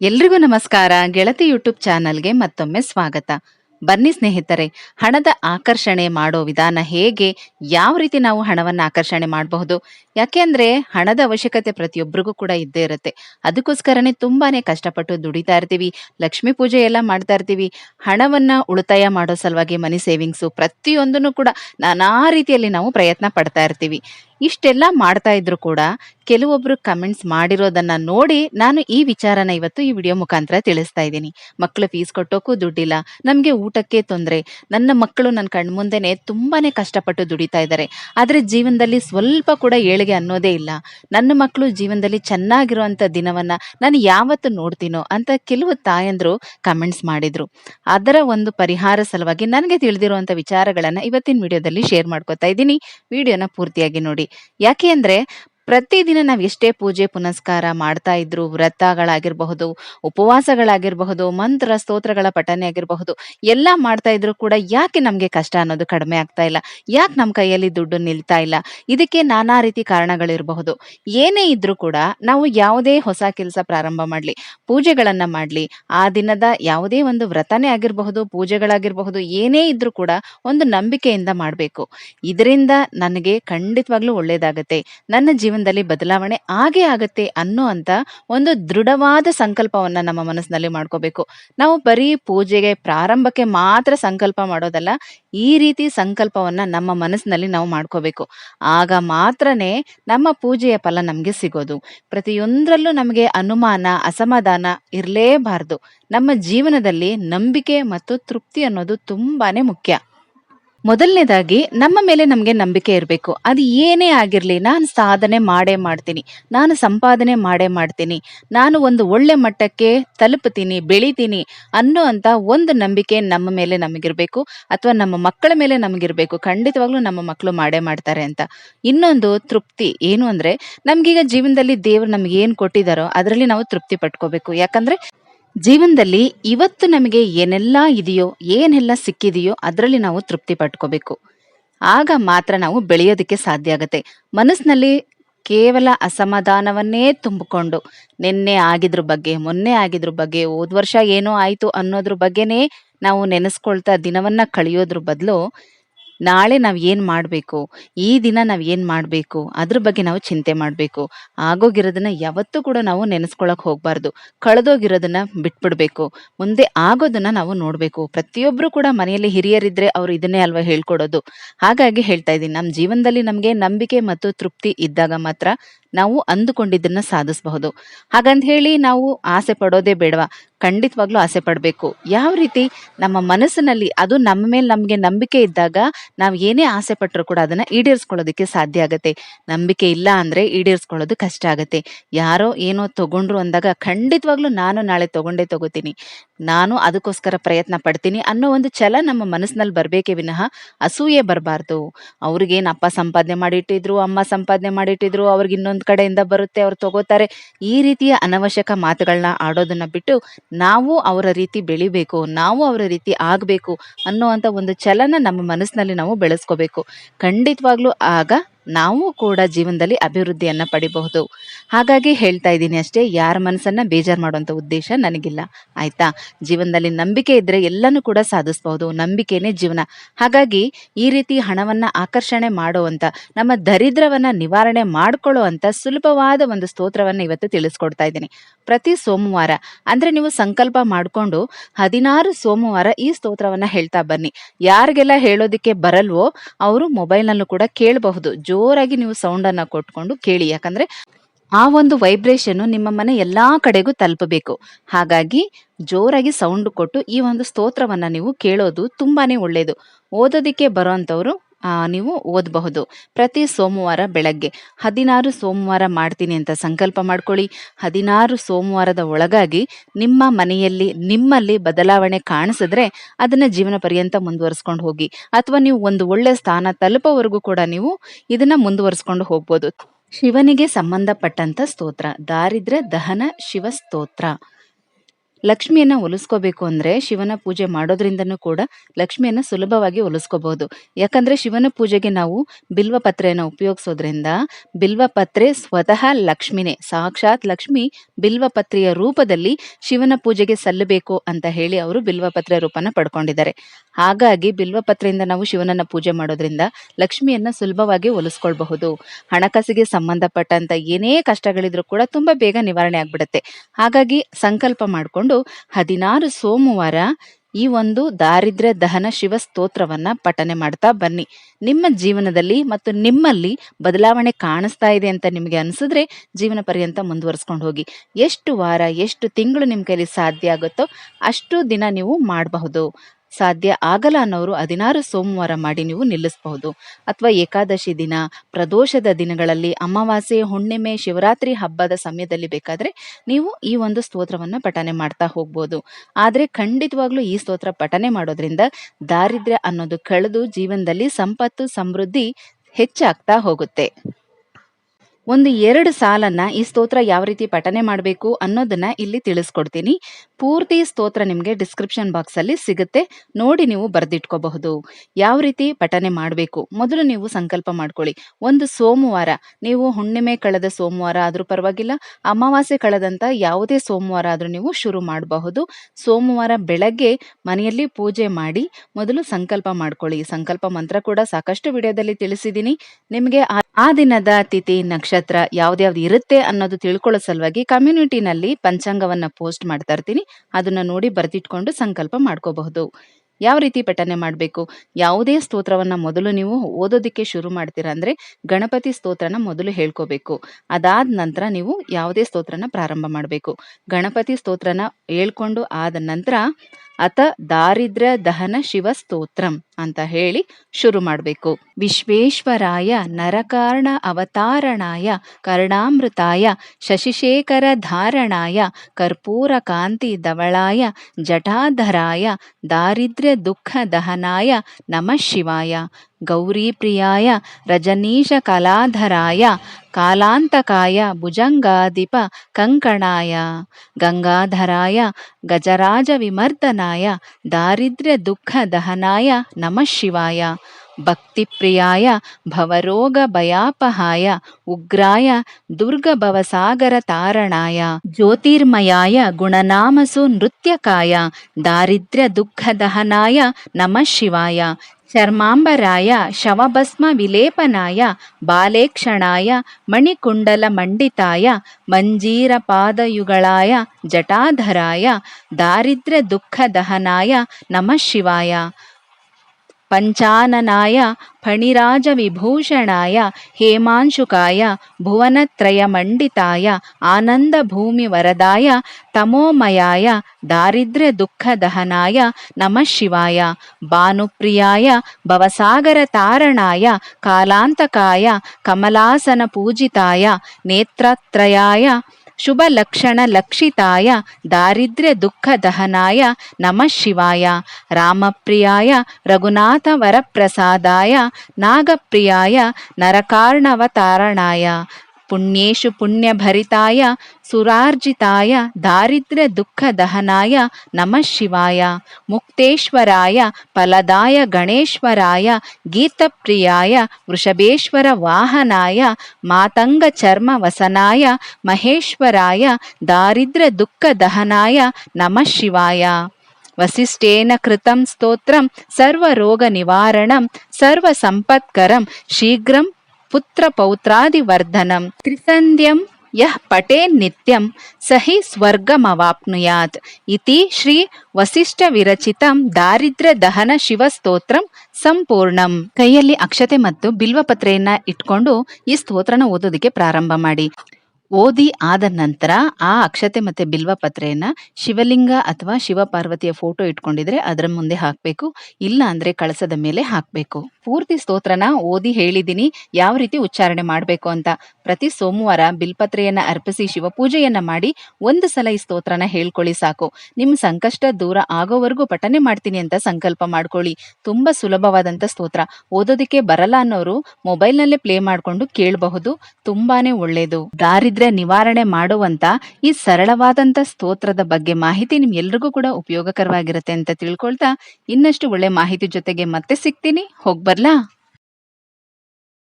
ಎಲ್ರಿಗೂ ನಮಸ್ಕಾರ. ಗೆಳತಿ ಯೂಟ್ಯೂಬ್ ಚಾನಲ್ಗೆ ಮತ್ತೊಮ್ಮೆ ಸ್ವಾಗತ. ಬನ್ನಿ ಸ್ನೇಹಿತರೆ, ಹಣದ ಆಕರ್ಷಣೆ ಮಾಡೋ ವಿಧಾನ ಹೇಗೆ? ಯಾವ ರೀತಿ ನಾವು ಹಣವನ್ನು ಆಕರ್ಷಣೆ ಮಾಡಬಹುದು? ಯಾಕೆಂದ್ರೆ ಹಣದ ಅವಶ್ಯಕತೆ ಪ್ರತಿಯೊಬ್ಬರಿಗೂ ಕೂಡ ಇದ್ದೇ ಇರುತ್ತೆ. ಅದಕ್ಕೋಸ್ಕರನೇ ತುಂಬಾನೇ ಕಷ್ಟಪಟ್ಟು ದುಡಿತಾ ಇರ್ತೀವಿ, ಲಕ್ಷ್ಮೀ ಪೂಜೆ ಎಲ್ಲ ಮಾಡ್ತಾ ಇರ್ತೀವಿ. ಹಣವನ್ನ ಉಳಿತಾಯ ಮಾಡೋ ಸಲುವಾಗಿ ಮನಿ ಸೇವಿಂಗ್ಸು ಪ್ರತಿಯೊಂದನ್ನು ಕೂಡ ನಾನಾ ರೀತಿಯಲ್ಲಿ ನಾವು ಪ್ರಯತ್ನ ಪಡ್ತಾ ಇರ್ತೀವಿ. ಇಷ್ಟೆಲ್ಲ ಮಾಡ್ತಾ ಇದ್ರು ಕೂಡ ಕೆಲವೊಬ್ರು ಕಮೆಂಟ್ಸ್ ಮಾಡಿರೋದನ್ನ ನೋಡಿ ನಾನು ಈ ವಿಚಾರನ ಇವತ್ತು ಈ ವಿಡಿಯೋ ಮುಖಾಂತರ ತಿಳಿಸ್ತಾ ಇದ್ದೀನಿ. ಮಕ್ಕಳು ಫೀಸ್ ಕೊಟ್ಟೋಕ್ಕೂ ದುಡ್ಡಿಲ್ಲ, ನಮಗೆ ಊಟಕ್ಕೆ ತೊಂದರೆ, ನನ್ನ ಮಕ್ಕಳು ನನ್ನ ಕಣ್ಮುಂದೆನೆ ತುಂಬಾನೇ ಕಷ್ಟಪಟ್ಟು ದುಡಿತಾ ಇದ್ದಾರೆ. ಆದ್ರೆ ಜೀವನದಲ್ಲಿ ಸ್ವಲ್ಪ ಕೂಡ ಏಳಿಗೆ ಅನ್ನೋದೇ ಇಲ್ಲ. ನನ್ನ ಮಕ್ಕಳು ಜೀವನದಲ್ಲಿ ಚೆನ್ನಾಗಿರುವಂತ ದಿನವನ್ನ ನಾನು ಯಾವತ್ತು ನೋಡ್ತೀನೋ ಅಂತ ಕೆಲವು ತಾಯಂದ್ರು ಕಮೆಂಟ್ಸ್ ಮಾಡಿದ್ರು. ಅದರ ಒಂದು ಪರಿಹಾರ ಸಲುವಾಗಿ ನನಗೆ ತಿಳಿದಿರುವಂತ ವಿಚಾರಗಳನ್ನ ಇವತ್ತಿನ ವಿಡಿಯೋದಲ್ಲಿ ಶೇರ್ ಮಾಡ್ಕೊತಾ ಇದ್ದೀನಿ. ವಿಡಿಯೋನ ಪೂರ್ತಿಯಾಗಿ ನೋಡಿ. ಯಾಕೆ ಅಂದ್ರೆ ಪ್ರತಿದಿನ ನಾವು ಎಷ್ಟೇ ಪೂಜೆ, ಪುನಸ್ಕಾರ ಮಾಡ್ತಾ ಇದ್ರು, ವ್ರತಗಳಾಗಿರಬಹುದು, ಉಪವಾಸಗಳಾಗಿರಬಹುದು, ಮಂತ್ರ, ಸ್ತೋತ್ರಗಳ ಪಠನೆ ಆಗಿರಬಹುದು, ಎಲ್ಲ ಮಾಡ್ತಾ ಇದ್ರು ಕೂಡ ಯಾಕೆ ನಮಗೆ ಕಷ್ಟ ಅನ್ನೋದು ಕಡಿಮೆ ಆಗ್ತಾ ಇಲ್ಲ? ಯಾಕೆ ನಮ್ಮ ಕೈಯಲ್ಲಿ ದುಡ್ಡು ನಿಲ್ತಾ ಇಲ್ಲ? ಇದಕ್ಕೆ ನಾನಾ ರೀತಿ ಕಾರಣಗಳಿರಬಹುದು. ಏನೇ ಇದ್ರೂ ಕೂಡ ನಾವು ಯಾವುದೇ ಹೊಸ ಕೆಲಸ ಪ್ರಾರಂಭ ಮಾಡಲಿ, ಪೂಜೆಗಳನ್ನ ಮಾಡಲಿ, ಆ ದಿನದ ಯಾವುದೇ ಒಂದು ವ್ರತನೇ ಆಗಿರಬಹುದು, ಪೂಜೆಗಳಾಗಿರಬಹುದು, ಏನೇ ಇದ್ರೂ ಕೂಡ ಒಂದು ನಂಬಿಕೆಯಿಂದ ಮಾಡಬೇಕು. ಇದರಿಂದ ನನಗೆ ಖಂಡಿತವಾಗ್ಲೂ ಒಳ್ಳೇದಾಗತ್ತೆ. ನನ್ನ ಜೀವನದಲ್ಲಿ ಬದಲಾವಣೆ ಆಗೇ ಆಗತ್ತೆ ಅನ್ನೋ ಅಂತ ಒಂದು ದೃಢವಾದ ಸಂಕಲ್ಪವನ್ನ ನಮ್ಮ ಮನಸ್ಸಿನಲ್ಲಿ ಮಾಡ್ಕೋಬೇಕು. ನಾವು ಬರೀ ಪೂಜೆಗೆ, ಪ್ರಾರಂಭಕ್ಕೆ ಮಾತ್ರ ಸಂಕಲ್ಪ ಮಾಡೋದಲ್ಲ, ಈ ರೀತಿ ಸಂಕಲ್ಪವನ್ನ ನಮ್ಮ ಮನಸ್ಸಿನಲ್ಲಿ ನಾವು ಮಾಡ್ಕೋಬೇಕು. ಆಗ ಮಾತ್ರನೇ ನಮ್ಮ ಪೂಜೆಯ ಫಲ ನಮಗೆ ಸಿಗೋದು. ಪ್ರತಿಯೊಂದರಲ್ಲೂ ನಮಗೆ ಅನುಮಾನ, ಅಸಮಾಧಾನ ಇರಲೇಬಾರದು. ನಮ್ಮ ಜೀವನದಲ್ಲಿ ನಂಬಿಕೆ ಮತ್ತು ತೃಪ್ತಿ ಅನ್ನೋದು ತುಂಬಾನೇ ಮುಖ್ಯ. ಮೊದಲನೇದಾಗಿ ನಮ್ಮ ಮೇಲೆ ನಮಗೆ ನಂಬಿಕೆ ಇರಬೇಕು. ಅದು ಏನೇ ಆಗಿರಲಿ ನಾನು ಸಾಧನೆ ಮಾಡೇ ಮಾಡ್ತೀನಿ. ನಾನು ಸಂಪಾದನೆ ಮಾಡೇ ಮಾಡ್ತೀನಿ. ನಾನು ಒಂದು ಒಳ್ಳೆ ಮಟ್ಟಕ್ಕೆ ತಲುಪುತ್ತೀನಿ ಬೆಳಿತೀನಿ ಅನ್ನೋ ಅಂತ ಒಂದು ನಂಬಿಕೆ ನಮ್ಮ ಮೇಲೆ ನಮಗಿರಬೇಕು. ಅಥವಾ ನಮ್ಮ ಮಕ್ಕಳ ಮೇಲೆ ನಮಗಿರಬೇಕು. ಖಂಡಿತವಾಗ್ಲೂ ನಮ್ಮ ಮಕ್ಕಳು ಮಾಡೇ ಮಾಡ್ತಾರೆ ಅಂತ. ಇನ್ನೊಂದು ತೃಪ್ತಿ ಏನು ಅಂದ್ರೆ ನಮ್ಗೀಗ ಜೀವನದಲ್ಲಿ ದೇವರು ನಮ್ಗೆ ಏನು ಕೊಟ್ಟಿದಾರೋ ಅದರಲ್ಲಿ ನಾವು ತೃಪ್ತಿ ಪಟ್ಕೋಬೇಕು. ಯಾಕಂದ್ರೆ ಜೀವನದಲ್ಲಿ ಇವತ್ತು ನಮಗೆ ಏನೆಲ್ಲ ಇದೆಯೋ, ಏನೆಲ್ಲ ಸಿಕ್ಕಿದೆಯೋ ಅದರಲ್ಲಿ ನಾವು ತೃಪ್ತಿ ಪಟ್ಕೋಬೇಕು. ಆಗ ಮಾತ್ರ ನಾವು ಬೆಳೆಯೋದಕ್ಕೆ ಸಾಧ್ಯ ಆಗುತ್ತೆ. ಮನಸ್ಸಿನಲ್ಲಿ ಕೇವಲ ಅಸಮಾಧಾನವನ್ನೇ ತುಂಬಿಕೊಂಡು, ನಿನ್ನೆ ಆಗಿದ್ರ ಬಗ್ಗೆ, ಮೊನ್ನೆ ಆಗಿದ್ರ ಬಗ್ಗೆ, ಹೋದ್ ವರ್ಷ ಏನೋ ಆಯಿತು ಅನ್ನೋದ್ರ ಬಗ್ಗೆನೇ ನಾವು ನೆನೆಸ್ಕೊಳ್ತಾ ದಿನವನ್ನ ಕಳೆಯೋದ್ರ ಬದಲು ನಾಳೆ ನಾವ್ ಏನ್ ಮಾಡ್ಬೇಕು? ಈ ದಿನ ನಾವ್ ಏನ್ ಮಾಡ್ಬೇಕು? ಅದ್ರ ಬಗ್ಗೆ ನಾವು ಚಿಂತೆ ಮಾಡ್ಬೇಕು. ಆಗೋಗಿರೋದನ್ನ ಯಾವತ್ತೂ ಕೂಡ ನಾವು ನೆನೆಸ್ಕೊಳಕ್ ಹೋಗ್ಬಾರ್ದು. ಕಳೆದೋಗಿರೋದನ್ನ ಬಿಟ್ಬಿಡ್ಬೇಕು. ಮುಂದೆ ಆಗೋದನ್ನ ನಾವು ನೋಡ್ಬೇಕು. ಪ್ರತಿಯೊಬ್ರು ಕೂಡ ಮನೆಯಲ್ಲಿ ಹಿರಿಯರಿದ್ರೆ ಅವ್ರು ಇದನ್ನೇ ಅಲ್ವಾ ಹೇಳ್ಕೊಡೋದು? ಹಾಗಾಗಿ ಹೇಳ್ತಾ ಇದ್ದೀನಿ. ನಮ್ಮ ಜೀವನದಲ್ಲಿ ನಮ್ಗೆ ನಂಬಿಕೆ ಮತ್ತು ತೃಪ್ತಿ ಇದ್ದಾಗ ಮಾತ್ರ ನಾವು ಅಂದುಕೊಂಡಿದ್ದನ್ನ ಸಾಧಿಸಬಹುದು. ಹಾಗಂತ ಹೇಳಿ ನಾವು ಆಸೆ ಪಡೋದೇ ಬೇಡವಾ? ಖಂಡಿತವಾಗ್ಲೂ ಆಸೆ ಪಡಬೇಕು. ಯಾವ ರೀತಿ ನಮ್ಮ ಮನಸ್ಸಿನಲ್ಲಿ ಅದು ನಮ್ಮ ಮೇಲೆ ನಮಗೆ ನಂಬಿಕೆ ಇದ್ದಾಗ ನಾವು ಏನೇ ಆಸೆ ಪಟ್ಟರು ಕೂಡ ಅದನ್ನ ಈಡೇರಿಸ್ಕೊಳ್ಳೋದಕ್ಕೆ ಸಾಧ್ಯ ಆಗತ್ತೆ. ನಂಬಿಕೆ ಇಲ್ಲ ಅಂದ್ರೆ ಈಡೇರಿಸ್ಕೊಳ್ಳೋದು ಕಷ್ಟ ಆಗತ್ತೆ. ಯಾರೋ ಏನೋ ತಗೊಂಡ್ರು ಅಂದಾಗ ಖಂಡಿತವಾಗ್ಲೂ ನಾನು ನಾಳೆ ತಗೊಂಡೇ ತಗೋತೀನಿ. ನಾನು ಅದಕ್ಕೋಸ್ಕರ ಪ್ರಯತ್ನ ಪಡ್ತೀನಿ ಅನ್ನೋ ಒಂದು ಛಲ ನಮ್ಮ ಮನಸ್ಸಿನಲ್ಲಿ ಬರ್ಬೇಕೇ ವಿನಃ ಅಸೂಯೆ ಬರಬಾರ್ದು. ಅವ್ರಿಗೇನು ಅಪ್ಪ ಸಂಪಾದನೆ ಮಾಡಿಟ್ಟಿದ್ರು, ಅಮ್ಮ ಸಂಪಾದನೆ ಮಾಡಿಟ್ಟಿದ್ರು ಅವ್ರಿಗೆ ಇನ್ನೊಂದ್ ಕಡೆಯಿಂದ ಬರುತ್ತೆ, ಅವ್ರು ತಗೋತಾರೆ. ಈ ರೀತಿಯ ಅನವಶ್ಯಕ ಮಾತುಗಳನ್ನ ಆಡೋದನ್ನ ಬಿಟ್ಟು ನಾವು ಅವರ ರೀತಿ ಬೆಳಿಬೇಕು, ನಾವು ಅವರ ರೀತಿ ಆಗಬೇಕು ಅನ್ನುವಂಥ ಒಂದು ಚಲನ ನಮ್ಮ ಮನಸ್ಸಿನಲ್ಲಿ ನಾವು ಬೆಳೆಸ್ಕೋಬೇಕು. ಖಂಡಿತವಾಗ್ಲೂ ಆಗ ನಾವು ಕೂಡ ಜೀವನದಲ್ಲಿ ಅಭಿವೃದ್ಧಿಯನ್ನ ಪಡಿಬಹುದು. ಹಾಗಾಗಿ ಹೇಳ್ತಾ ಇದ್ದೀನಿ ಅಷ್ಟೇ, ಯಾರ ಮನಸ್ಸನ್ನ ಬೇಜಾರು ಮಾಡುವಂತ ಉದ್ದೇಶ ನನಗಿಲ್ಲ, ಆಯ್ತಾ? ಜೀವನದಲ್ಲಿ ನಂಬಿಕೆ ಇದ್ರೆ ಎಲ್ಲನೂ ಕೂಡ ಸಾಧಿಸಬಹುದು, ನಂಬಿಕೆನೇ ಜೀವನ. ಹಾಗಾಗಿ ಈ ರೀತಿ ಹಣವನ್ನ ಆಕರ್ಷಣೆ ಮಾಡುವಂತ, ನಮ್ಮ ದರಿದ್ರವನ್ನ ನಿವಾರಣೆ ಮಾಡ್ಕೊಳ್ಳೋ ಅಂತ ಸುಲಭವಾದ ಒಂದು ಸ್ತೋತ್ರವನ್ನ ಇವತ್ತು ತಿಳಿಸ್ಕೊಡ್ತಾ ಇದ್ದೀನಿ. ಪ್ರತಿ ಸೋಮವಾರ, ಅಂದ್ರೆ ನೀವು ಸಂಕಲ್ಪ ಮಾಡ್ಕೊಂಡು ಹದಿನಾರು ಸೋಮವಾರ ಈ ಸ್ತೋತ್ರವನ್ನ ಹೇಳ್ತಾ ಬನ್ನಿ. ಯಾರಿಗೆಲ್ಲ ಹೇಳೋದಿಕ್ಕೆ ಬರಲ್ವೋ, ಅವರು ಮೊಬೈಲ್ನಲ್ಲೂ ಕೂಡ ಕೇಳಬಹುದು. ಜೋರಾಗಿ ನೀವು ಸೌಂಡ್ ಅನ್ನ ಕೊಟ್ಕೊಂಡು ಕೇಳಿ. ಯಾಕಂದ್ರೆ ಆ ಒಂದು ವೈಬ್ರೇಷನ್ ನಿಮ್ಮ ಮನೆ ಎಲ್ಲಾ ಕಡೆಗೂ ತಲುಪಬೇಕು. ಹಾಗಾಗಿ ಜೋರಾಗಿ ಸೌಂಡ್ ಕೊಟ್ಟು ಈ ಒಂದು ಸ್ತೋತ್ರವನ್ನ ನೀವು ಕೇಳೋದು ತುಂಬಾನೇ ಒಳ್ಳೆಯದು ಓದೋದಿಕ್ಕೆ ಬರೋಂಥವ್ರು ನೀವು ಓದಬಹುದು. ಪ್ರತಿ ಸೋಮವಾರ ಬೆಳಗ್ಗೆ ಹದಿನಾರು ಸೋಮವಾರ ಮಾಡ್ತೀನಿ ಅಂತ ಸಂಕಲ್ಪ ಮಾಡ್ಕೊಳ್ಳಿ. ಹದಿನಾರು ಸೋಮವಾರದ ಒಳಗಾಗಿ ನಿಮ್ಮ ಮನೆಯಲ್ಲಿ, ನಿಮ್ಮಲ್ಲಿ ಬದಲಾವಣೆ ಕಾಣಿಸಿದ್ರೆ ಅದನ್ನ ಜೀವನ ಪರ್ಯಂತ ಮುಂದುವರಿಸ್ಕೊಂಡು ಹೋಗಿ. ಅಥವಾ ನೀವು ಒಂದು ಒಳ್ಳೆ ಸ್ಥಾನ ತಲುಪೋವರೆಗೂ ಕೂಡ ನೀವು ಇದನ್ನ ಮುಂದುವರಿಸ್ಕೊಂಡು ಹೋಗ್ಬೋದು. ಶಿವನಿಗೆ ಸಂಬಂಧಪಟ್ಟಂತ ಸ್ತೋತ್ರ. ದಾರಿದ್ರ ದಹನ, ಶಿವ ಸ್ತೋತ್ರ. ಲಕ್ಷ್ಮಿಯನ್ನ ಒಲಿಸ್ಕೋಬೇಕು ಅಂದ್ರೆ ಶಿವನ ಪೂಜೆ ಮಾಡೋದ್ರಿಂದನೂ ಕೂಡ ಲಕ್ಷ್ಮಿಯನ್ನ ಸುಲಭವಾಗಿ ಒಲಿಸ್ಕೋಬಹುದು. ಯಾಕಂದ್ರೆ ಶಿವನ ಪೂಜೆಗೆ ನಾವು ಬಿಲ್ವ ಪತ್ರೆಯನ್ನ ಉಪಯೋಗಿಸೋದ್ರಿಂದ ಬಿಲ್ವ ಪತ್ರೆ ಸ್ವತಃ ಲಕ್ಷ್ಮಿನೇ. ಸಾಕ್ಷಾತ್ ಲಕ್ಷ್ಮಿ ಬಿಲ್ವ ಪತ್ರೆಯ ರೂಪದಲ್ಲಿ ಶಿವನ ಪೂಜೆಗೆ ಸಲ್ಲಬೇಕು ಅಂತ ಹೇಳಿ ಅವರು ಬಿಲ್ವ ಪತ್ರೆ ರೂಪನ ಪಡ್ಕೊಂಡಿದ್ದಾರೆ. ಹಾಗಾಗಿ ಬಿಲ್ವಪತ್ರೆಯಿಂದ ನಾವು ಶಿವನನ್ನ ಪೂಜೆ ಮಾಡೋದ್ರಿಂದ ಲಕ್ಷ್ಮಿಯನ್ನ ಸುಲಭವಾಗಿ ಒಲಿಸ್ಕೊಳ್ಬಹುದು. ಹಣಕಾಸಿಗೆ ಸಂಬಂಧಪಟ್ಟಂತ ಏನೇ ಕಷ್ಟಗಳಿದ್ರೂ ಕೂಡ ತುಂಬಾ ಬೇಗ ನಿವಾರಣೆ ಆಗ್ಬಿಡುತ್ತೆ. ಹಾಗಾಗಿ ಸಂಕಲ್ಪ ಮಾಡಿಕೊಂಡು ಹದಿನಾರು ಸೋಮವಾರ ಈ ಒಂದು ದಾರಿದ್ರ್ಯ ದಹನ ಶಿವ ಸ್ತೋತ್ರವನ್ನ ಪಠನೆ ಮಾಡ್ತಾ ಬನ್ನಿ. ನಿಮ್ಮ ಜೀವನದಲ್ಲಿ ಮತ್ತು ನಿಮ್ಮಲ್ಲಿ ಬದಲಾವಣೆ ಕಾಣಿಸ್ತಾ ಇದೆ ಅಂತ ನಿಮಗೆ ಅನಿಸಿದ್ರೆ ಜೀವನ ಪರ್ಯಂತ ಮುಂದುವರಿಸ್ಕೊಂಡು ಹೋಗಿ. ಎಷ್ಟು ವಾರ, ಎಷ್ಟು ತಿಂಗಳು ನಿಮ್ಮ ಕೈಲಿ ಸಾಧ್ಯ ಆಗುತ್ತೋ ಅಷ್ಟು ದಿನ ನೀವು ಮಾಡಬಹುದು. ಸಾಧ್ಯ ಆಗಲ್ಲ ಅನ್ನೋರು ಹದಿನಾರು ಸೋಮವಾರ ಮಾಡಿ ನೀವು ನಿಲ್ಲಿಸಬಹುದು. ಅಥವಾ ಏಕಾದಶಿ ದಿನ, ಪ್ರದೋಷದ ದಿನಗಳಲ್ಲಿ ಅಮಾವಾಸ್ಯೆ, ಹುಣ್ಣಿಮೆ, ಶಿವರಾತ್ರಿ ಹಬ್ಬದ ಸಮಯದಲ್ಲಿ ಬೇಕಾದರೆ ನೀವು ಈ ಒಂದು ಸ್ತೋತ್ರವನ್ನು ಪಠನೆ ಮಾಡ್ತಾ ಹೋಗ್ಬೋದು. ಆದರೆ ಖಂಡಿತವಾಗ್ಲೂ ಈ ಸ್ತೋತ್ರ ಪಠನೆ ಮಾಡೋದ್ರಿಂದ ದಾರಿದ್ರ್ಯ ಅನ್ನೋದು ಕಳೆದು ಜೀವನದಲ್ಲಿ ಸಂಪತ್ತು, ಸಮೃದ್ಧಿ ಹೆಚ್ಚಾಗ್ತಾ ಹೋಗುತ್ತೆ. ಒಂದು ಎರಡು ಸಾಲನ್ನ ಈ ಸ್ತೋತ್ರ ಯಾವ ರೀತಿ ಪಠನೆ ಮಾಡಬೇಕು ಅನ್ನೋದನ್ನ ಇಲ್ಲಿ ತಿಳಿಸ್ಕೊಡ್ತೀನಿ. ಪೂರ್ತಿ ಸ್ತೋತ್ರ ನಿಮಗೆ ಡಿಸ್ಕ್ರಿಪ್ಷನ್ ಬಾಕ್ಸ್ ಅಲ್ಲಿ ಸಿಗುತ್ತೆ. ನೋಡಿ ನೀವು ಬರೆದಿಟ್ಕೋಬಹುದು. ಯಾವ ರೀತಿ ಪಠನೆ ಮಾಡಬೇಕು? ಮೊದಲು ನೀವು ಸಂಕಲ್ಪ ಮಾಡ್ಕೊಳ್ಳಿ. ಒಂದು ಸೋಮವಾರ, ನೀವು ಹುಣ್ಣಿಮೆ ಕಳೆದ ಸೋಮವಾರ ಆದ್ರೂ ಪರವಾಗಿಲ್ಲ, ಅಮಾವಾಸ್ಯೆ ಕಳೆದಂತ ಯಾವುದೇ ಸೋಮವಾರ ಆದ್ರೂ ನೀವು ಶುರು ಮಾಡಬಹುದು. ಸೋಮವಾರ ಬೆಳಗ್ಗೆ ಮನೆಯಲ್ಲಿ ಪೂಜೆ ಮಾಡಿ, ಮೊದಲು ಸಂಕಲ್ಪ ಮಾಡ್ಕೊಳ್ಳಿ. ಸಂಕಲ್ಪ ಮಂತ್ರ ಕೂಡ ಸಾಕಷ್ಟು ವಿಡಿಯೋದಲ್ಲಿ ತಿಳಿಸಿದ್ದೀನಿ. ನಿಮಗೆ ಆ- ದಿನದ ತಿಥಿ, ನಕ್ಷತ್ರ ಯಾವ್ದ್ಯಾವ್ದು ಇರುತ್ತೆ ಅನ್ನೋದು ತಿಳ್ಕೊಳ್ಳೋ ಸಲುವಾಗಿ ಕಮ್ಯುನಿಟಿನಲ್ಲಿ ಪಂಚಾಂಗವನ್ನ ಪೋಸ್ಟ್ ಮಾಡ್ತಾ ಇರ್ತೀನಿ. ಅದನ್ನ ನೋಡಿ ಬರ್ದಿಟ್ಕೊಂಡು ಸಂಕಲ್ಪ ಮಾಡ್ಕೋಬಹುದು. ಯಾವ ರೀತಿ ಪಠನೆ ಮಾಡಬೇಕು? ಯಾವುದೇ ಸ್ತೋತ್ರವನ್ನ ಮೊದಲು ನೀವು ಓದೋದಿಕ್ಕೆ ಶುರು ಮಾಡ್ತೀರಾ ಅಂದ್ರೆ ಗಣಪತಿ ಸ್ತೋತ್ರನ ಮೊದಲು ಹೇಳ್ಕೋಬೇಕು. ಅದಾದ ನಂತರ ನೀವು ಯಾವುದೇ ಸ್ತೋತ್ರನ ಪ್ರಾರಂಭ ಮಾಡಬೇಕು. ಗಣಪತಿ ಸ್ತೋತ್ರನ ಹೇಳ್ಕೊಂಡು ಆದ ನಂತರ ಅತ ದಾರಿದ್ರ್ಯ ದಹನ ಶಿವ ಸ್ತೋತ್ರಂ ಅಂತ ಹೇಳಿ ಶುರು ಮಾಡಬೇಕು. ವಿಶ್ವೇಶ್ವರಾಯ ನರಕಾರಣ ಅವತಾರಣಾಯ ಕರ್ಣಾಮೃತಾಯ ಶಶಿಶೇಖರ ಧಾರಣಾಯ ಕರ್ಪೂರ ಕಾಂತಿ ಧವಳಾಯ ಜಟಾಧರಾಯ ದಾರಿದ್ರ್ಯ ದುಃಖ ದಹನಾಯ ನಮಃ ಶಿವಾಯ ಗೌರಿಪ್ರಿಯಾಯ ರಜನೀಶ ಕಲಾಧರಾಯ ಕಾಲಾಂತಕಾಯ ಭುಜಂಗಾಧಿಪ ಕಂಕಣಾಯ, ಗಂಗಾಧರಾಯ ಗಜರಾಜ ವಿಮರ್ದನಾಯ, ದಾರಿದ್ರ್ಯ ದುಃಖ ದಹನಾಯ ನಮಃ ಶಿವಾಯ, ಭಕ್ತಿಪ್ರಿಯಾಯ ಭವರೋಗ ಭಯಾಪಹಾಯ, ಉಗ್ರಾಯ ದುರ್ಗಭವಸಾಗರ ತಾರಣಾಯ, ಜ್ಯೋತಿರ್ಮಯಾಯ ಗುಣನಾಮಸು ನೃತ್ಯಕಾಯ, ದಾರಿದ್ರ್ಯ ದುಃಖ ದಹನಾಯ ನಮಃ ಶಿವಾಯ ಚರ್ಮಾಂಬರಾಯ ಶವಭಸ್ಮ ವಿಲೇಪನಾಯ ಬಾಲೇಕ್ಷಣಾಯ ಮಣಿಕುಂಡಲ ಮಂಡಿತಾಯ ಮಂಜೀರ ಪಾದಯುಗಳಾಯ ಜಟಾಧರಾಯ ದಾರಿದ್ರ್ಯ ದುಃಖ ದಹನಾಯ ನಮಃ ಶಿವಾಯ. పంచాననాయ ఫణిరాజ విభూషణాయ హేమాంశుకాయ భువనత్రయమండితాయ ఆనందభూమి వరదాయ తమోమయాయ దారిద్ర్య దుఃఖదహనాయ నమశివాయ భానుప్రియాయ భవసాగర తారణాయ కాలాంతకాయ కమలాసన పూజితాయ నేత్రత్రయాయ ಕಾಲಾಂತಕಾಯ ಕಮಲಾಸನ ಶಿವಾಯ. ರಾಮಪ್ರಿಯಾಯ ರಘುನಾಥ ವರಪ್ರಸಾದಾಯ ನಾಗಪ್ರಿಯಾಯ ದಾರಿದ್ರ್ಯ पुण्येषु पुण्यभरिताय सुरार्जिताय दारिद्र्यदुःखदहनाय नमः शिवाय। मुक्तेश्वराय फलदाय गणेश्वराय गीतप्रियाय वृषभेश्वरवाहनाय मातङ्गचर्मवसनाय महेश्वराय दारिद्र्यदुःखदहनाय नमः शिवाय। वसिष्ठेन कृतं स्तोत्रं सर्वरोगनिवारणं सर्वसम्पत्करं शीघ्रं ವಾಹನಾಯ ಪೌತ್ರಾದಿ ಪುತ್ರ ಪೌತ್ರಾದಿವರ್ಧನಂ ತ್ರಿಸಂಧ್ಯಂ ಯಃ ಪಟೇ ನಿತ್ಯಂ ಸಹಿ ಸ್ವರ್ಗಮವಾಪ್ನುಯಾತ್. ಇತಿ ಶ್ರೀ ವಸಿಷ್ಠ ವಿರಚಿತಂ ದಾರಿದ್ರ್ಯ ದಹನ ಶಿವಸ್ತೋತ್ರಂ ಸಂಪೂರ್ಣಂ. ಕೈಯಲ್ಲಿ ಅಕ್ಷತೆ ಮತ್ತು ಬಿಲ್ವಪತ್ರೆಯನ್ನ ಇಟ್ಕೊಂಡು ಈ ಸ್ತೋತ್ರನ ಓದೋದಕ್ಕೆ ಪ್ರಾರಂಭ ಮಾಡಿ. ಓದಿ ಆದ ನಂತರ ಆ ಅಕ್ಷತೆ ಮತ್ತೆ ಬಿಲ್ವ ಪತ್ರೆಯನ್ನ ಶಿವಲಿಂಗ ಅಥವಾ ಶಿವ ಪಾರ್ವತಿಯ ಫೋಟೋ ಇಟ್ಕೊಂಡಿದ್ರೆ ಅದರ ಮುಂದೆ ಹಾಕ್ಬೇಕು, ಇಲ್ಲ ಅಂದ್ರೆ ಕಳಸದ ಮೇಲೆ ಹಾಕ್ಬೇಕು. ಪೂರ್ತಿ ಸ್ತೋತ್ರನ ಓದಿ ಹೇಳಿದೀನಿ, ಯಾವ ರೀತಿ ಉಚ್ಚಾರಣೆ ಮಾಡ್ಬೇಕು ಅಂತ ಪ್ರತಿ ಸೋಮವಾರ ಬಿಲ್ಪತ್ರೆಯನ್ನ ಅರ್ಪಿಸಿ ಶಿವಪೂಜೆಯನ್ನ ಮಾಡಿ ಒಂದು ಸಲ ಈ ಸ್ತೋತ್ರನ ಹೇಳ್ಕೊಳ್ಳಿ ಸಾಕು. ನಿಮ್ಮ ಸಂಕಷ್ಟ ದೂರ ಆಗೋವರೆಗೂ ಪಠನೆ ಮಾಡ್ತೀನಿ ಅಂತ ಸಂಕಲ್ಪ ಮಾಡ್ಕೊಳ್ಳಿ. ತುಂಬಾ ಸುಲಭವಾದಂತ ಸ್ತೋತ್ರ. ಓದೋದಿಕ್ಕೆ ಬರಲ್ಲ ಅನ್ನೋರು ಮೊಬೈಲ್ನಲ್ಲೇ ಪ್ಲೇ ಮಾಡ್ಕೊಂಡು ಕೇಳಬಹುದು. ತುಂಬಾನೇ ಒಳ್ಳೇದು. ದಾರಿದ್ರ್ಯ ನಿವಾರಣೆ ಮಾಡುವಂತ ಈ ಸರಳವಾದಂತ ಸ್ತೋತ್ರದ ಬಗ್ಗೆ ಮಾಹಿತಿ ನಿಮ್ ಎಲ್ರಿಗೂ ಕೂಡ ಉಪಯೋಗಕರವಾಗಿರುತ್ತೆ ಅಂತ ತಿಳ್ಕೊಳ್ತಾ ಇನ್ನಷ್ಟು ಒಳ್ಳೆ ಮಾಹಿತಿ ಜೊತೆಗೆ ಮತ್ತೆ ಸಿಗ್ತೀನಿ. ಹೋಗ್ಬರ್ಲಾ